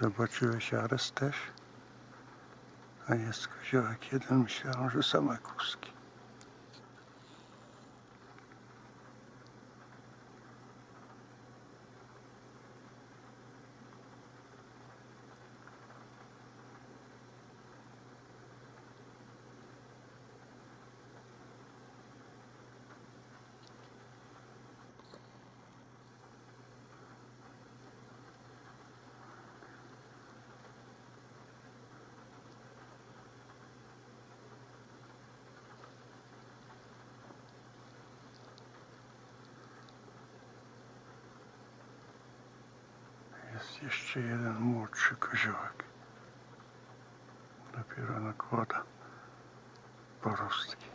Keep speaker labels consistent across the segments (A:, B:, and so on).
A: Zobaczyłeś Ares też? A jest koziołek jeden, myślałem, że same kuski. Jeszcze jeden młodszy koziołek. Dopiero nakłada porostki.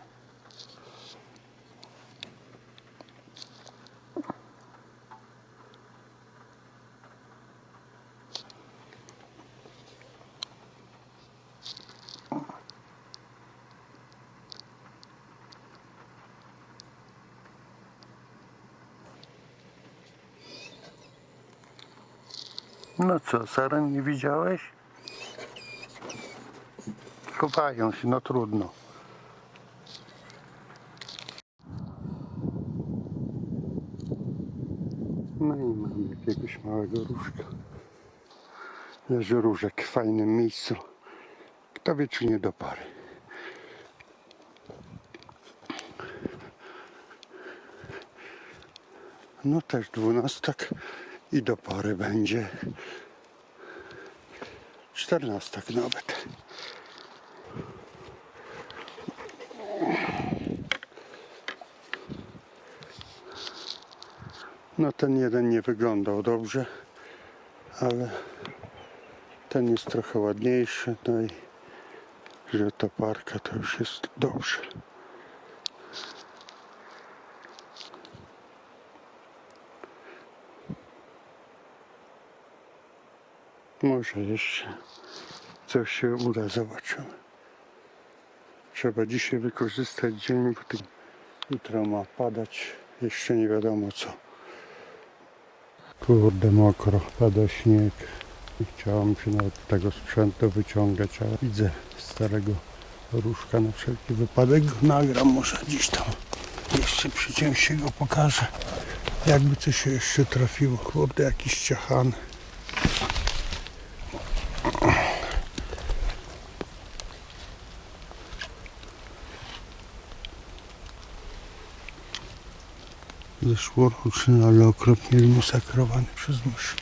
A: No co, saren nie widziałeś? Chowają się, no trudno. No i mam jakiegoś małego różka. Leży różek w fajnym miejscu. Kto wie, czy nie do pary. No też dwunastak i do pary będzie. Czternastak nawet. No ten jeden nie wyglądał dobrze, ale ten jest trochę ładniejszy, no i że to parka to już jest dobrze. Może jeszcze coś się uda, zobaczymy. Trzeba dzisiaj wykorzystać dzień, bo tym jutro ma padać, jeszcze nie wiadomo co. Kurde mokro, pada śnieg. Nie chciałam się nawet tego sprzętu wyciągać, ale widzę starego różka na wszelki wypadek. Nagram może gdzieś tam. Jeszcze przy się go pokażę. Jakby coś się jeszcze trafiło. Kurde, jakiś ciachany. Zeszłoroczny, ale okropnie zmasakrowany przez myszy.